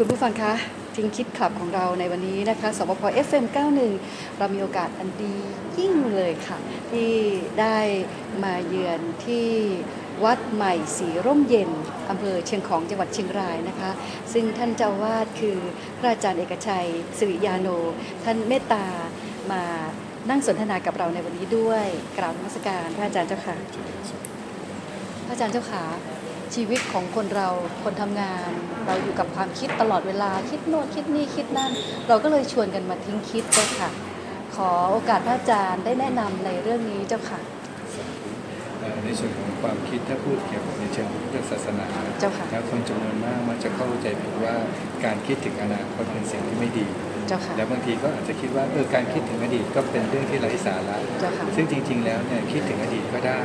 คุณผู้ฟังคะทิ้งคิดขับของเราในวันนี้นะคะสปพ FM 91 เรามีโอกาสอันดียิ่งเลยค่ะ ที่ได้มาเยือนที่วัดใหม่ศรีร่มเย็นอำเภอเชียงของจังหวัดเชียงรายนะคะ ซึ่งท่านเจ้าวาดคือพระอาจารย์เอกชัยสิริยาโน ท่านเมตตามานั่งสนทนากับเราในวันนี้ด้วยกราบนมัสการพระอาจารย์เจ้าค่ะ พระอาจารย์เจ้าขา ชีวิตของคนเราคนทำงาน เราอยู่กับความคิดตลอดเวลาคิดโน่นคิดนี่คิดนั่น เราก็เลยชวนกันมาทิ้งคิดเจ้าค่ะ ขอโอกาสพระอาจารย์ได้แนะนำในเรื่องนี้เจ้าค่ะเอ่อในส่วนของความคิดถ้าพูดเกี่ยวกับในเชิงพระพุทธศาสนาเจ้าค่ะแล้วคนจำนวนมากมักจะเข้าใจผิดว่าการคิดถึงอนาคตเป็นสิ่งที่ไม่ดีเจ้าค่ะแล้วบางทีก็อาจจะคิดว่าเออการคิดถึงอดีตก็เป็นเรื่องที่ไร้สาระเจ้าค่ะซึ่งจริง ๆ แล้วเนี่ยคิดถึงอดีตก็ได้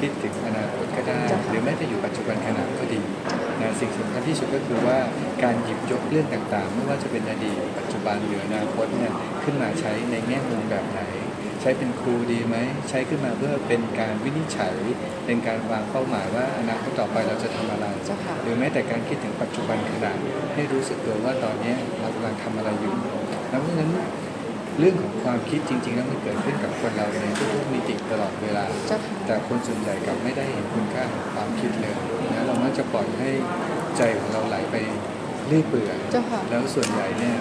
คิดถึงอนาคตก็ได้เจ้าค่ะหรือแม้แต่อยู่ปัจจุบันขณะก็ดีนะสิ่งสำคัญที่สุดก็คือว่าการหยิบยกเรื่องต่างๆ ไม่ว่าจะเป็นอดีตปัจจุบันหรืออนาคตเนี่ยขึ้นมาใช้ในแง่มุมแบบไหน ใช้เป็นครูดีไหม ใช้ขึ้นมาเพื่อเป็นการวินิจฉัย เป็นการวางเป้าหมายว่าอนาคตต่อไปเราจะทำอะไรเจ้าค่ะหรือแม้แต่การคิดถึงปัจจุบันขณะให้รู้สึกตัวว่าตอนนี้เรากำลังทำอะไรอยู่แล้วเพราะฉะนั้น เรื่องของความคิดจริงๆ แล้วมันเกิดขึ้นกับคนเราในทุกๆมิติตลอดเวลาเจ้าค่ะแต่คนส่วนใหญ่กลับไม่ได้เห็นคุณค่าของความคิดเลยนะเรามักจะปล่อยให้ใจของเราไหลไปเรื่อยเปื่อยเจ้าค่ะแล้วส่วนใหญ่เนี่ย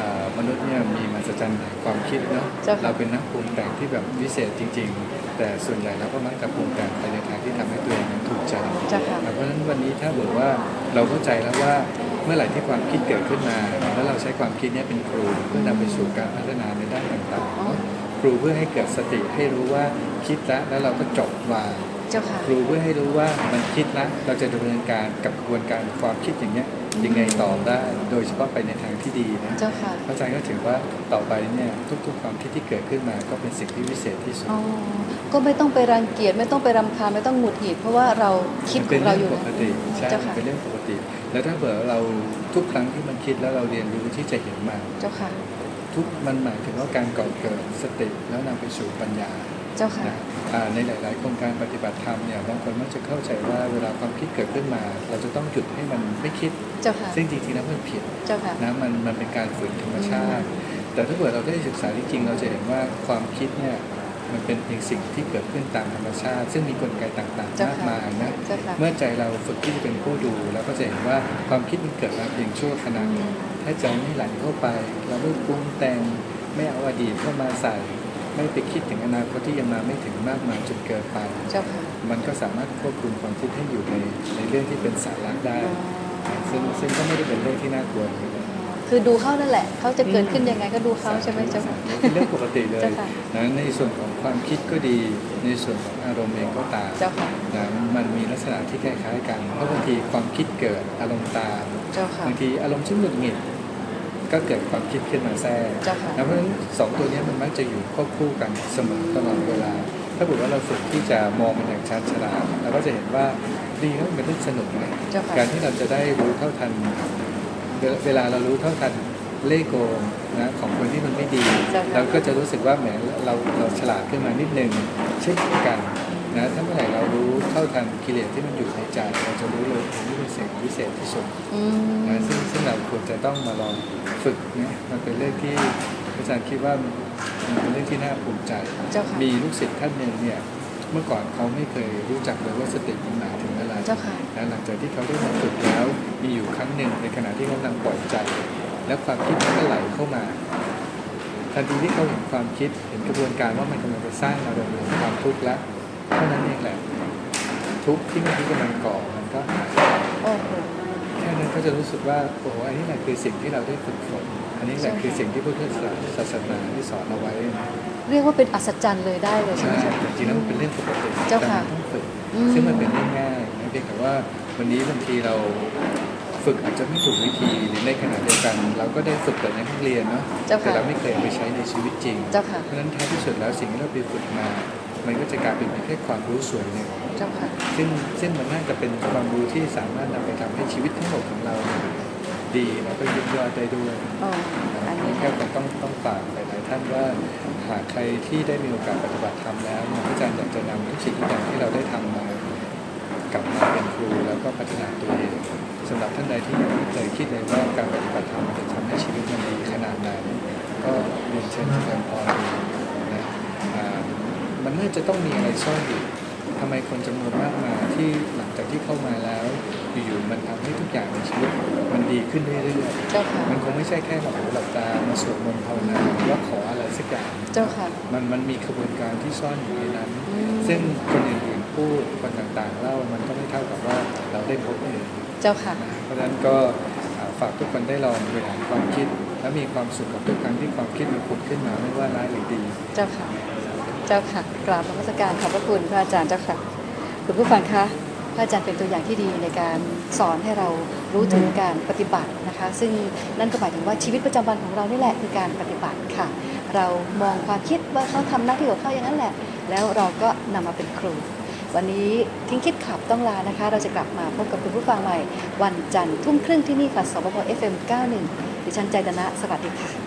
อ่ามนุษย์เนี่ยมีมหัศจรรย์แห่งความคิดเนาะเจ้าค่ะเราเป็นนักปรุงแต่งที่แบบวิเศษจริง ๆ แต่ส่วนใหญ่เราก็มักจะปรุงแต่งไปในทางที่ทำให้ตัวเองนั้นถูกใจเจ้าค่ะเพราะฉะนั้นวันนี้ถ้าบอกว่าเราเข้าใจแล้วว่า เมื่อไหร่ที่ความคิดเกิดขึ้นมา แล้วเราใช้ความคิดเนี้เป็นครูเพื่อนำไปสู่การพัฒนาในด้านต่างอ๋อๆครูเพื่อให้เกิดสติให้รู้ว่าคิดแล้วแล้วเราก็จบวางเจ้าค่ะครูเพื่อให้รู้ว่ามันคิดแล้วเราจะดำเนินการกับกระบวนการความคิดอย่างเนี้ย ยังไงต่อได้ โดยเฉพาะไปในทางที่ดีนะเจ้าค่ะพระอาจารย์ก็ถือว่าต่อไปเนี่ยทุกๆความคิดที่เกิดขึ้นมาก็เป็นสิ่งที่วิเศษที่สุดอ๋อก็ไม่ต้องไปรังเกียจไม่ต้องไปรำคาญไม่ต้องหงุดหงิดเพราะว่าเราคิดมันขเป็อนงเราเรื่อองยู่ปแล้วกติใช่เจ้าค่ะเป็นเรื่องปกติ แล้วถ้าเผื่อเราทุกครั้งที่มันคิดแล้วเราเรียนรู้ที่จะเห็นมันเจ้าค่ะทุกมันหมายถึงว่าการก่อเกิดสติแล้วนำไปสู่ปัญญา เจ้าค่ะนะอ่าในหลาย ๆ โครงการปฏิบัติธรรมเนี่ยบางคนมักจะเข้าใจว่าเวลาความคิดเกิดขึ้นมา เราจะต้องหยุดให้มันไม่คิด เจ้าค่ะ ซึ่งจริง ๆ แล้วมันผิด เจ้าค่ะนะมันมันเป็นการฝืนธรรมชาติ แต่ถ้าเกิดเราได้ศึกษาจริง ๆ เราจะเห็นว่าความคิดเนี่ยมันเป็นเพียงสิ่งที่เกิดขึ้นตามธรรมชาติ ซึ่งมีกลไกต่างๆเจ้ามากค่ะมายนะเจ้าค่ะเมื่อใจเราฝึกที่จะเป็นผู้ดูแล้วก็จะเห็นว่าความคิดมันเกิดมาเพียงชั่วขณะอืมถ้าใจไม่ไหลเข้าไป เราไม่ปรุงแต่งไม่เอาอดีตเข้ามาใส่ ไม่ไปคิดถึงอนาคตที่ยังมาไม่ถึงมากมายจนเกินไปเจ้าค่ะมันก็สามารถควบคุมความคิดให้อยู่ในในเรื่องที่เป็นสาระได้อ๋อซึ่งซึ่งก็ไม่ได้เป็นเรื่องที่น่ากลัวเลยคือดูเขานั่นแหละเขาจะเกิดขึ้นยังไงก็ดูเขาใช่ไหมเจ้าค่ะเป็นเรื่องปกติเลยเจ้าค่ะนะในส่วนของความคิดก็ดี ในส่วนของอารมณ์เองก็ตามเจ้าค่ะนะมันมีลักษณะที่คล้ายๆกัน เพราะบางทีความคิดเกิดอารมณ์ตามเจ้าค่ะบางทีอารมณ์เช่นหงุดหงิด ก็เกิดความคิดขึ้นมาแทรกเจ้าค่ะนะเพราะฉะนั้นสองตัวเนี้ยมันมักจะอยู่ควบคู่กันเสมอตลอดเวลา ถ้าเกิดว่าเราฝึกที่จะมองมันอย่างชันฉลาดเราก็จะเห็นว่าดีแล้วมันเป็นเรื่องสนุกนะเจ้าค่ะการที่เราจะได้รู้เท่าทัน เวลาเวลาเรารู้เท่าทันเล่ห์โกงนะของคนที่มันไม่ดีเจ้าค่ะเราก็จะรู้สึกว่าแหมเราเราฉลาดขึ้นมานิดนึงเช่นกัน นะถ้าเมื่อไหร่เรารู้เท่าทันกิเลสที่มันอยู่ในใจเราจะรู้เลยนี่เป็นสิ่งพิเศษที่สุดอืมนะซึ่งซึ่งเราควรจะต้องมาลองฝึกนะมันเป็นเรื่องที่อาจารย์คิดว่ามันเป็นเรื่องที่น่าภูมิใจเจ้าค่ะมีลูกศิษย์ท่านหนึ่งเนี่ยเมื่อก่อนเขาไม่เคยรู้จักเลยว่าสติมันหมายถึงอะไรเจ้าค่ะนะหลังจากที่เขาได้มาฝึกแล้วมีอยู่ครั้งหนึ่งในขณะที่เขากำลังปล่อยใจ แล้วความคิดมันก็ไหลเข้ามาทันทีที่เขาเห็นความคิดเห็นกระบวนการว่ามันกำลังจะสร้างอารมณ์ของความทุกข์แล้ว เท่านั้นเองแหละ ทุกข์ที่เมื่อกี้กำลังก่อมันก็หายโอ้โหแค่นั้นก็จะรู้สึกว่าโอ้โหอันนี้แหละคือสิ่งที่เราได้ฝึกฝนอันนี้แหละคือสิ่งที่พุทธศาสนาที่สอนเอาไว้นะเรียกว่าเป็นอัศจรรย์เลยได้เลยใช่ใช่ไหมเจ้าจริงๆแล้วมันเป็นเรื่องปกติเจ้าแต่ค่ะมันต้องฝึกอืมซึ่งมันเป็นเรื่องง่ายนะเพียงแต่ว่าวันนี้บางทีเราฝึกอาจจะไม่ถูกวิธีหรือในขณะเดียวกัน เราก็ได้ฝึกแต่ในห้องเรียนเนาะเจ้าค่ะแต่เราไม่เคยเอาไปใช้ในชีวิตจริงเจ้าค่ะเพราะฉะนั้นท้ายที่สุดแล้วสิ่งที่เราไปฝึกมา มันก็จะกลายเป็นแค่ความรู้ส่วนหนึ่งเช่ค่ะซึ่นซึ่งมันน่าจะเป็นความรู้ที่สามารถนำไปทำให้ชีวิตทั้งหมดของเราดีแล้วก็ยิ่ยอดได้ด้วยอันนี้ก็ต้องต้องฝากหลายๆท่านว่าหากใครที่ได้มีโอกาสปฏิบัติธรรมแล้วอาจารย์อยากจะนำทุกสิ่งทุกอย่างที่เราได้ทำมา กลับมาเป็นครูแล้วก็พัฒนาตัวเองสำหรับท่านใดที่เคยคิดเลยว่าการปฏิบัติธรรมจะทำให้ชีวิตมันดีขนาดไหนก็เรียนเชิญอาจารย์พอดูะต้องมีอะไรซ่อนอยู่ทำไมคนจำนวนมากมายที่หลังจากที่เข้ามาแล้วอยู่ๆมันทำให้ทุกอย่างในชีวิตมันดีขึ้นเรื่อยเจ้าค่ะๆมันคงไม่ใช่แค่หลับหูหลับตามาสวดมนต์ภาวนาหรือว่าขออะไรสักอย่างเจ้าค่ะมันมันมีขบวนการที่ซ่อนอยู่ในนั้นอืมซึ่งคนอื่นๆพูดคนต่างๆเล่ามันก็ไม่เท่ากับว่าเราได้พบเองเจ้าค่ะเพราะฉะนั้นก็อ่าฝากทุกคนได้ลองบริหารความคิด และมีความสุขกับทุกครั้งที่ความคิดมันผุดขึ้นมาไม่ว่าร้ายหรือดี เจ้าค่ะ เจ้าค่ะกราบนมัสการขอบพระคุณพระอาจารย์เจ้าค่ะคุณผู้ฟังคะพระอาจารย์เป็นตัวอย่างที่ดีในการสอนให้เรารู้ถึงการปฏิบัตินะคะ ซึ่งนั่นก็หมายถึงว่าชีวิตประจำวันของเรานี่แหละคือการปฏิบัติค่ะ เรามองความคิดว่าเขาทำหน้าที่ของเขาอย่างนั้นแหละ แล้วเราก็นำมาเป็นครู วันนี้ทิ้งคิดขับต้องลานะคะ เราจะกลับมาพบกับคุณผู้ฟังใหม่ วันจันทร์ทุ่มครึ่งที่นี่ค่ะสบพ FM 91ดิฉันใจดนะสวัสดีค่ะ